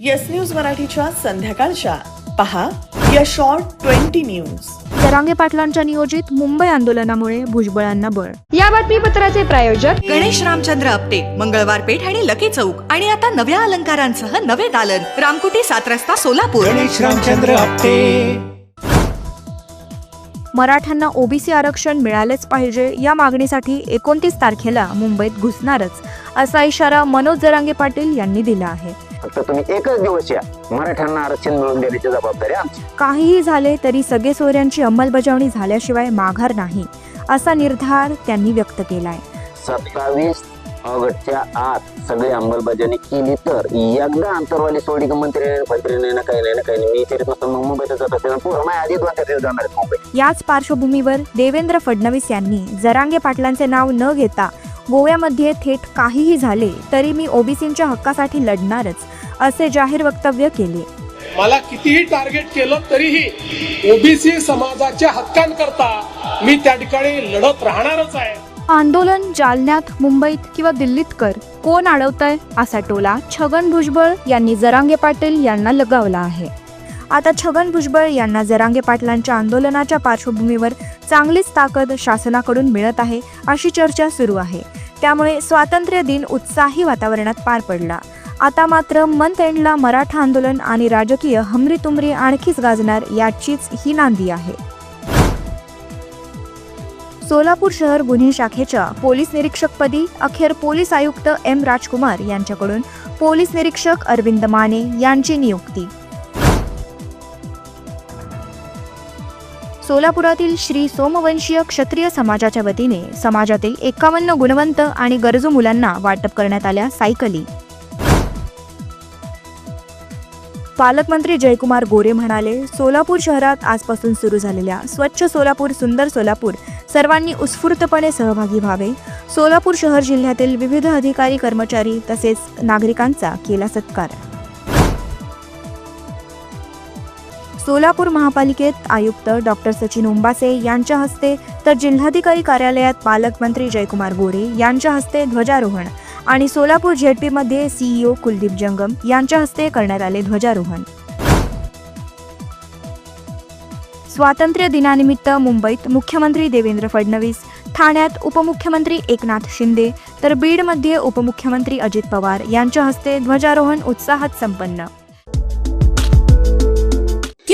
Yes News मराठीच्या संध्याकाळच्या. पहा या शॉर्ट ट्वेंटी न्यूज जरांगे पाटलांच्या नियोजित मुंबई आंदोलनामुळे भुजबळांना बळ. या बातमीपत्राचे प्रायोजक गणेश रामचंद्र आपटे मंगळवार पेठ आणि लकी चौक आणि आता नव्या अलंकारांसह नवे दालन. रामकुटी सात रस्ता सोलापूर. गणेश रामचंद्र आपटे. मराठ्यांना ओबीसी आरक्षण मिळालेच पाहिजे या मागणीसाठी एकोणतीस तारखेला मुंबईत घुसणारच असा इशारा मनोज जरांगे पाटील यांनी दिला आहे. फक्त तुम्ही एकच दिवस या. मराठ्यांना आरक्षण मिळवून देण्याची जबाबदारी आमची. काहीही झाले तरी सगळे सोयऱ्यांची अंमलबजावणी झाल्याशिवाय माघार नाही असा निर्धार त्यांनी व्यक्त केलाय. सत्तावीस ऑगस्टच्या आत सगळी अंमलबजावणी केली तर एकदा अंतरवाली सोडी का मंत्री मंत्रीने ना काही नाही ना काही नाही. मी तरी नसतं मग मुंबईत जात असते ना. पूर्ण माझ्या आधी दोन दिवस जाणार आहेत मुंबईत. याच पार्श्वभूमीवर देवेंद्र फडणवीस यांनी जरांगे पाटलांचे नाव न घेता गोव्यामध्ये थेट काहीही झाले तरी मी ओबीसींच्या हक्कासाठी लढणारच. असे जाहीर वक्तव्य केले. मला कितीही टार्गेट केलं तरीही ओबीसी समाजाच्या हक्कांकरता मी त्या ठिकाणी लढत राहणारच आहे. आंदोलन जालन्यात मुंबईत किंवा दिल्लीत कर. कोण अडवतंय असा टोला छगन भुजबळ यांनी जरांगे पाटील यांना लगावला आहे. आता छगन भुजबळ यांना जरांगे पाटलांच्या आंदोलनाच्या पार्श्वभूमीवर चांगलीच ताकद शासनाकडून मिळत आहे अशी चर्चा सुरू आहे. त्यामुळे स्वातंत्र्य दिन उत्साही वातावरणात पार पडला. आता मात्र मंथ एंडला मराठा आंदोलन आणि राजकीय हमरीतुमरी आणखीच गाजणार याचीच ही नांदी आहे. सोलापूर शहर गुन्हे शाखेच्या पोलीस निरीक्षकपदी अखेर पोलीस आयुक्त एम राजकुमार यांच्याकडून पोलीस निरीक्षक अरविंद माने यांची नियुक्ती. सोलापुरातील श्री सोमवंशीय क्षत्रिय समाजाच्या वतीने समाजातील एकावन्न गुणवंत आणि गरजू मुलांना वाटप करण्यात आल्या सायकली. पालकमंत्री जयकुमार गोरे म्हणाले सोलापूर शहरात आजपासून सुरू झालेल्या स्वच्छ सोलापूर सुंदर सोलापूर सर्वांनी उत्स्फूर्तपणे सहभागी व्हावे. सोलापूर शहर जिल्ह्यातील विविध अधिकारी कर्मचारी तसेच नागरिकांचा केला सत्कार. सोलापूर महापालिकेत आयुक्त डॉक्टर सचिन उंबासे यांच्या हस्ते तर जिल्हाधिकारी कार्यालयात पालकमंत्री जयकुमार गोरे यांच्या हस्ते ध्वजारोहण आणि सोलापूर झेडपीमध्ये सीईओ कुलदीप जंगम यांच्या हस्ते करण्यात आले ध्वजारोहण. स्वातंत्र्य दिनानिमित्त मुंबईत मुख्यमंत्री देवेंद्र फडणवीस ठाण्यात उपमुख्यमंत्री एकनाथ शिंदे तर बीडमध्ये उपमुख्यमंत्री अजित पवार यांच्या हस्ते ध्वजारोहण उत्साहात संपन्न.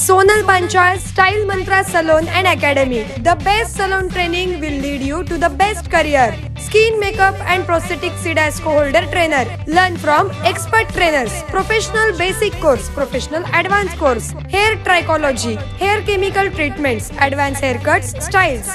Sonal Banchal Style Mantra Salon and Academy. The best salon training will lead you to the best career. Skin makeup and prosthetic CDASCO holder trainer. Learn from expert trainers. Professional basic course, professional advanced course, hair trichology, hair chemical treatments, advanced haircuts, styles.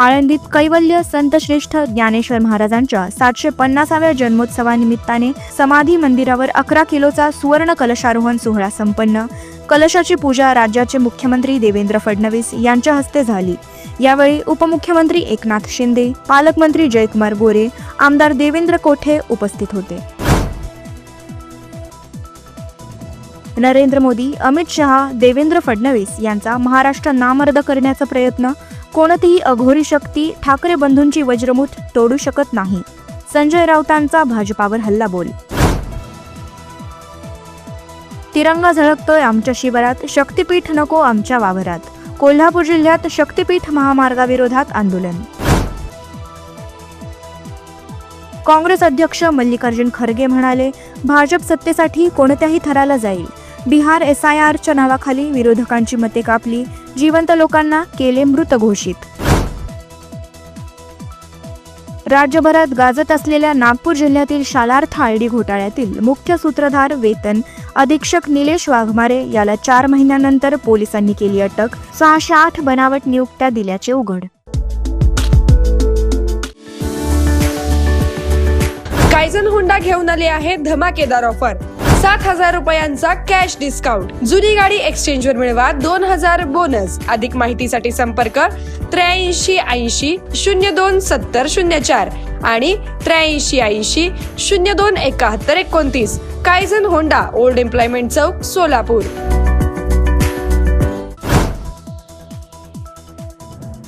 आळंदीत कैवल्य संतश्रेष्ठ ज्ञानेश्वर महाराजांच्या सातशे पन्नासाव्या जन्मोत्सवानिमित्ताने समाधी मंदिरावर अकरा किलोचा सुवर्ण कलशारोहण सोहळा संपन्न. कलशाची पूजा राज्याचे मुख्यमंत्री देवेंद्र फडणवीस यांच्या हस्ते झाली. यावेळी उपमुख्यमंत्री एकनाथ शिंदे पालकमंत्री जयकुमार गोरे आमदार देवेंद्र कोठे उपस्थित होते? नरेंद्र मोदी अमित शहा देवेंद्र फडणवीस यांचा महाराष्ट्र नामर्द करण्याचा प्रयत्न कोणतीही अघोरी शक्ती ठाकरे बंधूंची वज्रमुठ तोडू शकत नाही. संजय राऊतांचा भाजपावर हल्लाबोल. तिरंगा झळकतोय आमच्या शिबरात शक्तीपीठ नको आमच्या वावरात. कोल्हापूर जिल्ह्यात शक्तीपीठ महामार्गाविरोधात आंदोलन. काँग्रेस अध्यक्ष मल्लिकार्जुन खरगे म्हणाले भाजप सत्तेसाठी कोणत्याही थराला जाईल. बिहार एस आय आरच्या नावाखाली विरोधकांची मते कापली जिवंत लोकांना केले मृत घोषित. राज्यभरात गाजत असलेल्या नागपूर जिल्ह्यातील शालार्थ आयडी घोटाळ्यातील मुख्य सूत्रधार वेतन अधीक्षक निलेश वाघमारे याला चार महिन्यानंतर पोलिसांनी केली अटक सहाशे आठ बनावट नियुक्त्या दिल्याचे उघड. कायझन होंडा घेऊन आले आहे धमाकेदार ऑफर. सात हजार रुपयांचा कॅश डिस्काउंट जुनी गाडी एक्सचेंज वर मिळवा दोन हजार बोनस अधिक माहितीसाठी संपर्क त्र्याऐंशी ऐंशी शून्य दोन सत्तर शून्य चार आणि त्र्याऐंशी ऐंशी शून्य दोन एकाहत्तर एकोणतीस. कायझन होंडा ओल्ड एम्प्लॉयमेंट चौक सोलापूर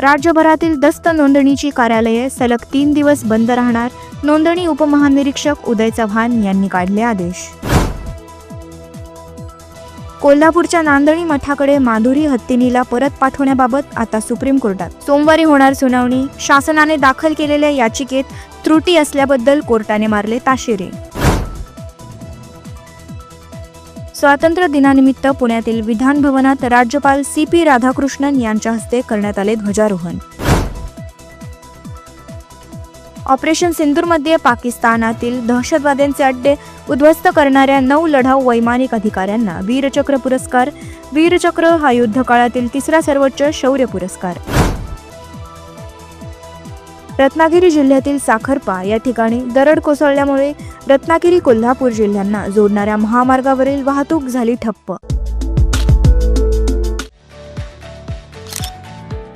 राज्यभरातील दस्त नोंदणीची कार्यालये सलग तीन दिवस बंद राहणार. नोंदणी उपमहानिरीक्षक उदय चव्हाण यांनी काढले आदेश. कोल्हापूरच्या नांदणी मठाकडे माधुरी हत्तीनीला परत पाठवण्याबाबत आता सुप्रीम कोर्टात. सोमवारी होणार सुनावणी. शासनाने दाखल केलेल्या याचिकेत त्रुटी असल्याबद्दल कोर्टाने मारले ताशेरे. स्वातंत्र्य दिनानिमित्त पुण्यातील विधान भवनात राज्यपाल सी पी राधाकृष्णन यांच्या हस्ते करण्यात आले ध्वजारोहण. ऑपरेशन सिंदूरमध्ये पाकिस्तानातील दहशतवाद्यांचे अड्डे उद्ध्वस्त करणाऱ्या नऊ लढाऊ वैमानिक अधिकाऱ्यांना वीरचक्र पुरस्कार वीरचक्र हा युद्धकाळातील तिसरा सर्वोच्च शौर्य पुरस्कार. रत्नागिरी जिल्ह्यातील साखरपा या ठिकाणी दरड कोसळल्यामुळे रत्नागिरी कोल्हापूर जिल्ह्यांना जोडणाऱ्या महामार्गावरील वाहतूक झाली ठप्प.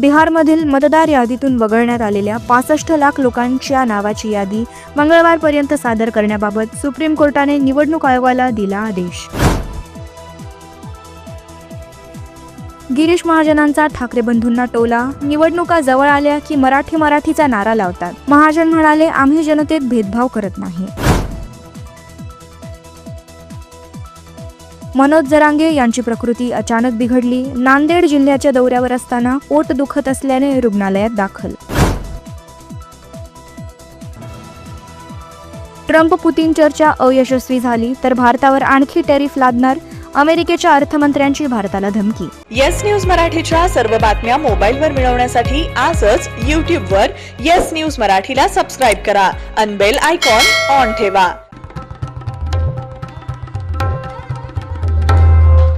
बिहारमधील मतदार यादीतून वगळण्यात आलेल्या पासष्ट लाख लोकांच्या नावाची यादी मंगळवारपर्यंत सादर करण्याबाबत सुप्रीम कोर्टाने निवडणूक आयोगाला दिला आदेश. गिरीश महाजनांचा ठाकरे बंधूंना टोला. निवडणुका जवळ आल्या की मराठी मराठीचा नारा लावतात. महाजन म्हणाले आम्ही जनतेत भेदभाव करत नाही. मनोज जरांगे यांची प्रकृती अचानक बिघडली. नांदेड जिल्ह्याच्या दौऱ्यावर असताना पोट दुखत असल्याने रुग्णालयात दाखल. ट्रम्प पुतीन चर्चा अयशस्वी झाली तर भारतावर आणखी टॅरिफ लादणार अमेरिकेच्या अर्थमंत्र्यांची भारताला धमकी. येस न्यूज मराठीच्या सर्व बातम्या मोबाईलवर मिळवण्यासाठी आजच यूट्यूबवर येस न्यूज मराठीला सबस्क्राईब करा. अनबेल आयकॉन ऑन ठेवा.